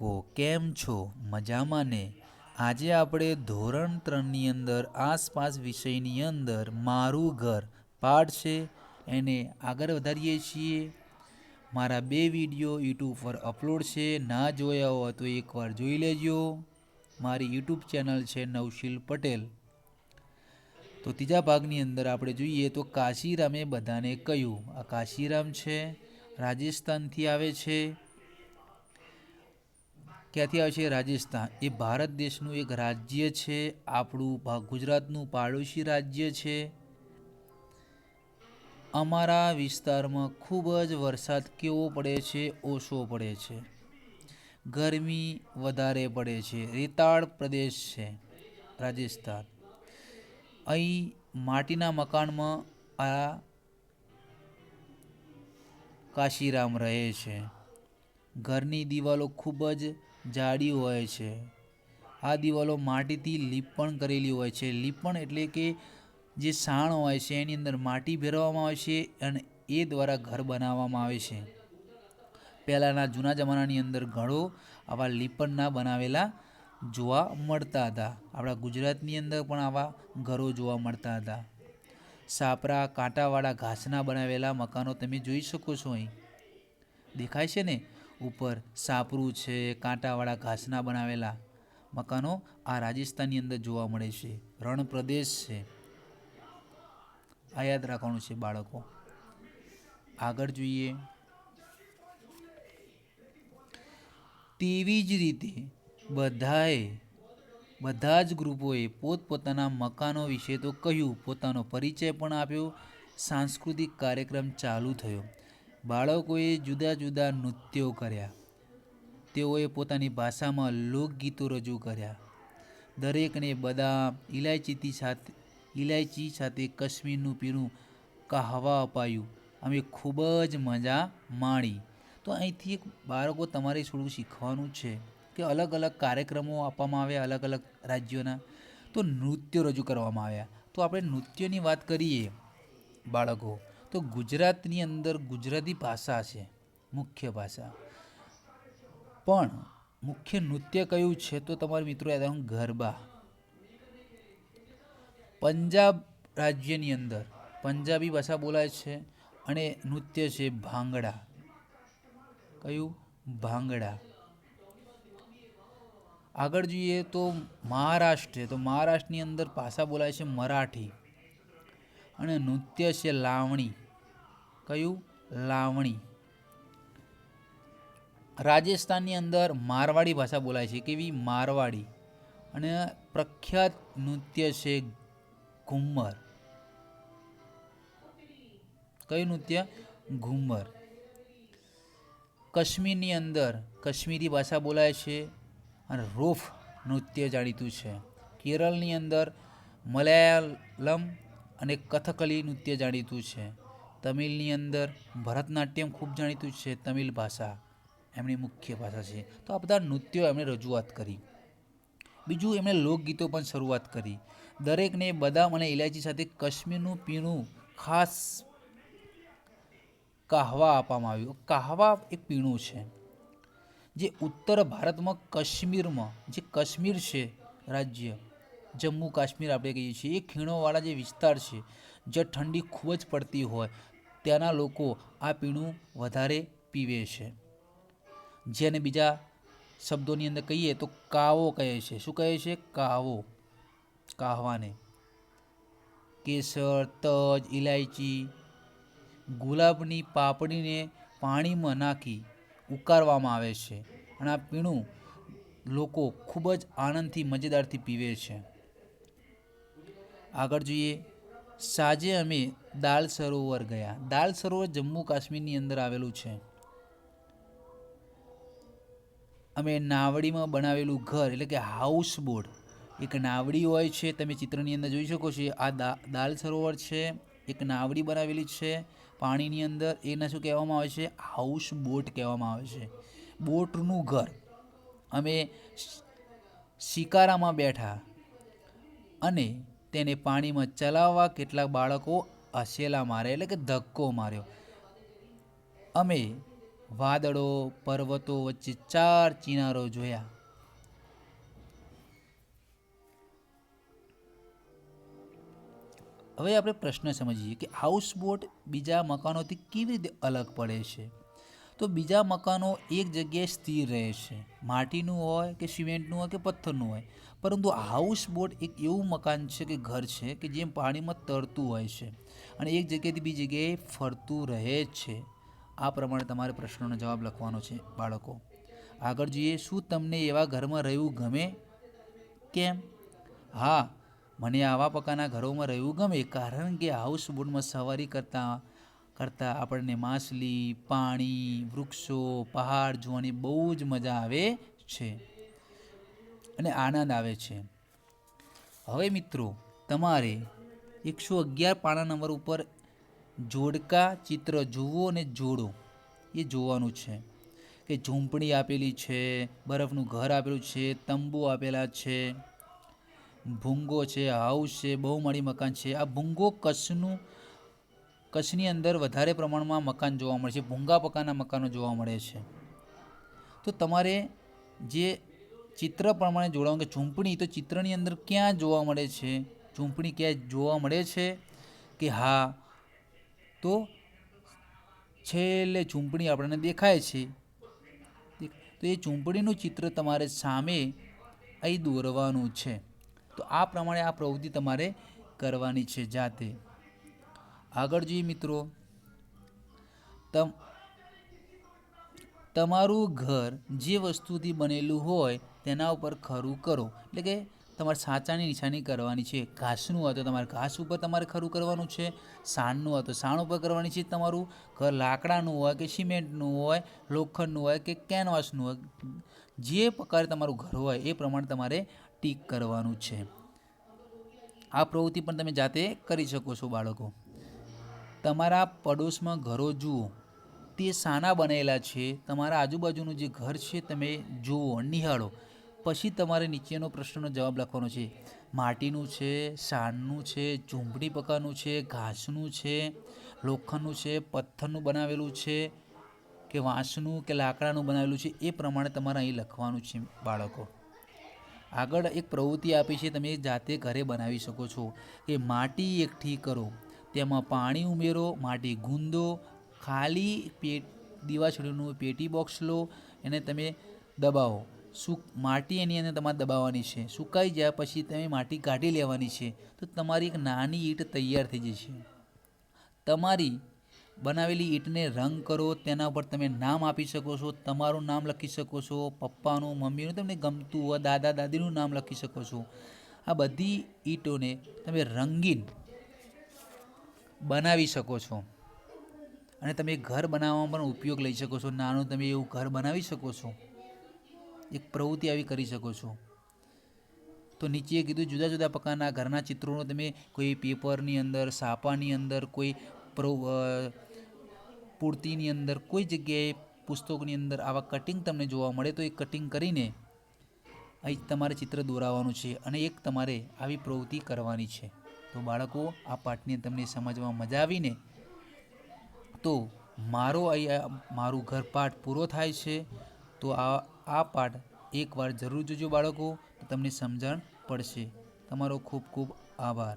ઓ, કેમ છો? મજામાં ને? આજે આપણે ધોરણ ત્રણની અંદર, આસપાસ વિષયની અંદર મારું ઘર પાઠ છે. એને આગળ વધારીએ છીએ. મારા બે વીડિયો યુટ્યુબ પર અપલોડ છે. ના જોયા હોય તો એકવાર જોઈ લેજો. મારી યુટ્યુબ ચેનલ છે નવશીલ પટેલ. તો ત્રીજા ભાગની અંદર આપણે જોઈએ તો કાશીરામે બધાને કહ્યું. આ કાશીરામ છે, રાજસ્થાનથી આવે છે. ક્યાંથી આવે છે? રાજસ્થાન. એ ભારત દેશનું એક રાજ્ય છે. આપણું ગુજરાતનું પાડોશી રાજ્ય છે. અમારા વિસ્તારમાં ખૂબ જ વરસાદ કેવો પડે છે? ઓછો પડે છે. ગરમી વધારે પડે છે. રેતાળ પ્રદેશ છે, રાજસ્થાન. અહીં માટીના મકાનમાં આ કાશીરામ રહે છે. ઘરની દિવાલો ખૂબ જ જાડી હોય છે. આ દિવાલો માટીથી લીપણ કરેલી હોય છે. લીપણ એટલે કે જે સાણ હોય છે, એની અંદર માટી ભેરવવામાં આવે છે અને એ દ્વારા ઘર બનાવવામાં આવે છે. પહેલાંના જૂના જમાનાની અંદર ઘણો આવા લીપણના બનાવેલા જોવા મળતા હતા. આપણા ગુજરાતની અંદર પણ આવા ઘરો જોવા મળતા હતા. સાપરા કાંટાવાળા ઘાસના બનાવેલા મકાનો તમે જોઈ શકો છો અહીં. દેખાય છે ને? ઉપર સાપરું છે, કાંટાવાળા ઘાસના બનાવેલા મકાનો આ રાજસ્થાનની અંદર જોવા મળે છે. રણ પ્રદેશ છે. આ યાદ રાખવાનું છે બાળકો. આગળ જોઈએ. તેવી જ રીતે બધાએ, બધા જ ગ્રુપોએ પોતપોતાના મકાનો વિશે તો કહ્યું. પોતાનો પરિચય પણ આપ્યો. સાંસ્કૃતિક કાર્યક્રમ ચાલુ થયો. બાળકોએ જુદા જુદા નૃત્યો કર્યા. તેઓએ પોતાની ભાષામાં લોકગીતો રજૂ કર્યા. દરેકને બદામ ઇલાયચીથી સાથે ઇલાયચી સાથે કાશ્મીરનું પીણું કહાવા અપાયું. અમે ખૂબ જ મજા માણી. તો અહીંથી બાળકો તમારે થોડું શીખવાનું છે કે અલગ અલગ કાર્યક્રમો આપવામાં આવ્યા અલગ અલગ રાજ્યોના. તો નૃત્યો રજૂ કરવામાં આવ્યા. તો આપણે નૃત્યની વાત કરીએ બાળકો. તો ગુજરાતની અંદર ગુજરાતી ભાષા છે, મુખ્ય ભાષા. પણ મુખ્ય નૃત્ય કયું છે તો તમારા મિત્રો યાદ રાખો ગરબા. પંજાબ રાજ્યની અંદર પંજાબી ભાષા બોલાય છે અને નૃત્ય છે ભાંગડા. કયું? ભાંગડા. આગળ જોઈએ તો મહારાષ્ટ્ર, તો મહારાષ્ટ્રની અંદર ભાષા બોલાય છે મરાઠી. અને નૃત્ય છે લાવણી. કયું? લાવણી. રાજસ્થાનની અંદર મારવાડી ભાષા બોલાય છે. કેવી? મારવાડી. અને પ્રખ્યાત નૃત્ય છે ઘુમ્મર. કયું નૃત્ય? ઘુમ્મર. કાશ્મીરની અંદર કાશ્મીરી ભાષા બોલાય છે અને રોફ નૃત્ય જાણીતું છે. કેરળની અંદર મલયાલમ અને કથકલી નૃત્ય જાણીતું છે. તમિલની અંદર ભરતનાટ્યમ ખૂબ જાણીતું છે તમિલ ભાષા, એમની મુખ્ય ભાષા છે. તો આ બધા નૃત્યો એમણે રજૂઆત કરી. બીજું એમણે લોકગીતો પણ શરૂઆત કરી. દરેકને બદામ અને ઇલાયચી સાથે કશ્મીરનું પીણું ખાસ કાહવા આપવામાં આવ્યું. કાહવા એક પીણું છે, જે ઉત્તર ભારતમાં કાશ્મીરમાં, જે કાશ્મીર છે રાજ્ય, જમ્મુ કાશ્મીર આપણે કહીએ છીએ, એ ખીણોવાળા જે વિસ્તાર છે, જ્યાં ઠંડી ખૂબ જ પડતી હોય. ત્યાંના લોકો આ પીણું વધારે પીવે છે. જેને બીજા શબ્દોની અંદર કહીએ તો કાવો કહે છે. શું કહે છે? કાવો. કાહવાને. કેસર, તજ ઇલાયચી ગુલાબની પાપડીને પાણીમાં નાખી ઉકાળવામાં આવે છે. અને આ પીણું લોકો ખૂબ જ આનંદથી, મજેદારથી પીવે છે. આગળ જોઈએ. સાંજે અમે દાલ સરોવર ગયા. દાલ સરોવર જમ્મુ કાશ્મીરની અંદર આવેલું છે. અમે નાવડીમાં બનાવેલું ઘર, એટલે કે હાઉસ બોટ એક નાવડી હોય છે, તમે ચિત્રની અંદર જોઈ શકો છો, આ દા દાલ સરોવર છે, એક નાવડી બનાવેલી છે, પાણીની અંદર એને શું કહેવામાં આવે છે હાઉસ બોટ કહેવામાં આવે છે. બોટનું ઘર. અમે શિકારામાં બેઠા અને તેને પાણીમાં ચલાવવા કેટલાક બાળકો હસેલા મારે, એટલે કે ધક્કો માર્યો. અમે વાદળો, પર્વતો વચ્ચે ચાર ચિનારો જોયા. હવે આપણે પ્રશ્ન સમજીએ કે હાઉસબોટ બીજા મકાનોથી કેવી રીતે અલગ પડે છે? તો બીજા મકાનો એક જગ્યાએ સ્થિર રહે છે. માટીનું હોય કે સિમેન્ટનું હોય કે પથ્થરનું હોય. પરંતુ હાઉસબોટ એક એવું મકાન છે કે ઘર છે કે જે પાણીમાં તરતું હોય છે અને એક જગ્યાએથી બીજી જગ્યાએ ફરતું રહે જ છે. આ પ્રમાણે તમારે પ્રશ્નોનો જવાબ લખવાનો છે, બાળકો. આગળ જોઈએ, શું તમને એવા ઘરમાં રહેવું ગમે? કેમ? હા, મને આવા પ્રકારના ઘરોમાં રહેવું ગમે, કારણ કે હાઉસબોટમાં સવારી કરતા કરતાં આપણને માછલી, પાણી, વૃક્ષો, પહાડ જોવાની બહુ જ મજા આવે છે. અને આનંદ આવે છે. હવે મિત્રો, તમારે એકસો અગિયાર પાના નંબર ઉપર જોડકા ચિત્ર જુઓ અને જોડો. એ જોવાનું છે. કે ઝૂંપડી આપેલી છે, બરફનું ઘર આપેલું છે, તંબુ આપેલા છે, ભૂંગો છે, હાઉસ છે બહુમાળી મકાન છે. આ ભૂંગો કચ્છનું કચ્છની અંદર વધારે પ્રમાણમાં મકાન જોવા મળે છે, ભૂંગા પકાના મકાનો જોવા મળે છે. તો તમારે જે ચિત્ર પ્રમાણે જોડાવું કે ઝૂંપણી તો ચિત્રની અંદર ક્યાં જોવા મળે છે? ઝૂંપણી ક્યાં જોવા મળે છે કે હા? તો છેલ્લે ઝૂંપણી આપણને દેખાય છે. તો એ ઝૂંપડીનું ચિત્ર તમારે સામે અહીં દોરવાનું છે. તો આ પ્રમાણે આ પ્રવૃત્તિ તમારે કરવાની છે જાતે. આગળ જોઈએ મિત્રો, તમ, તમારું ઘર જે વસ્તુથી બનેલું હોય તેના ઉપર ખરું કરો. એટલે કે તમારે સાચાની નિશાની કરવાની છે, ઘાસનું હોય તો તમારે ઘાસ ઉપર તમારે ખરું કરવાનું છે સાણનું હોય તો સાણ ઉપર કરવાની છે તમારું, ઘર લાકડાનું હોય કે સિમેન્ટનું હોય, લોખંડનું હોય કે કેનવાસનું હોય, જે પ્રકારે તમારું ઘર હોય એ પ્રમાણે તમારે ટીક કરવાનું છે. આ પ્રવૃત્તિ પણ તમે જાતે કરી શકો છો બાળકો. તમારા પડોશમાં ઘરો જુઓ. તે શાના બનેલા છે. તમારા આજુબાજુનું જે ઘર છે તમે જુઓ, નિહાળો. પછી તમારે નીચેનો પ્રશ્નનો જવાબ લખવાનો છે. માટીનું છે સાણનું છે, ઝૂંપડી પ્રકારનું છે, ઘાસનું છે, લોખંડનું છે, પથ્થરનું બનાવેલું છે કે વાંસનું કે લાકડાનું બનાવેલું છે, એ પ્રમાણે તમારે અહીં લખવાનું છે બાળકો. આગળ એક પ્રવૃત્તિ આપી છે, તમે જાતે ઘરે બનાવી શકો છો કે માટી એકઠી કરો. તેમાં પાણી ઉમેરો, માટી ગુંદો, ખાલી પેટ, દીવાછડીનું પેટી બોક્સ લો, એને તમે દબાવો. સુ માટી એની અંદર તમારે દબાવવાની છે. સુકાઈ જાય પછી તમે માટી કાઢી લેવાની છે. તો તમારી એક નાની ઈંટ તૈયાર થઈ જશે. તમારી બનાવેલી ઈંટને રંગ કરો, તેના ઉપર તમે નામ આપી શકો છો, તમારું નામ લખી શકો છો, પપ્પાનું, મમ્મીનું, તમને ગમતું હોય, દાદા, દાદીનું નામ લખી શકો છો. આ બધી ઈંટોને તમે રંગીન બનાવી શકો છો. અને તમે ઘર બનાવવામાં પણ ઉપયોગ લઈ શકો છો. નાનું તમે એવું ઘર બનાવી શકો છો. એક પ્રવૃત્તિ આવી કરી શકો છો. તો નીચે કીધું જુદા જુદા પ્રકારના ઘરના ચિત્રોનો તમે કોઈ પેપરની અંદર, સાપાની અંદર, કોઈ પ્રો પૂર્તિની અંદર, કોઈ જગ્યાએ પુસ્તકોની અંદર આવા કટિંગ તમને જોવા મળે તો એ કટિંગ કરીને અહીં તમારે ચિત્ર દોરાવવાનું છે અને એક તમારે આવી પ્રવૃત્તિ કરવાની છે. તો બાળકો, આ પાઠને તમને સમજવામાં મજા આવીને તો મારો અહીંયા, મારું ઘર પાઠ પૂરો થાય છે. તો આ આ પાઠ એકવાર જરૂર જોજો બાળકો તમને સમજણ પડશે. તમારો ખૂબ ખૂબ આભાર.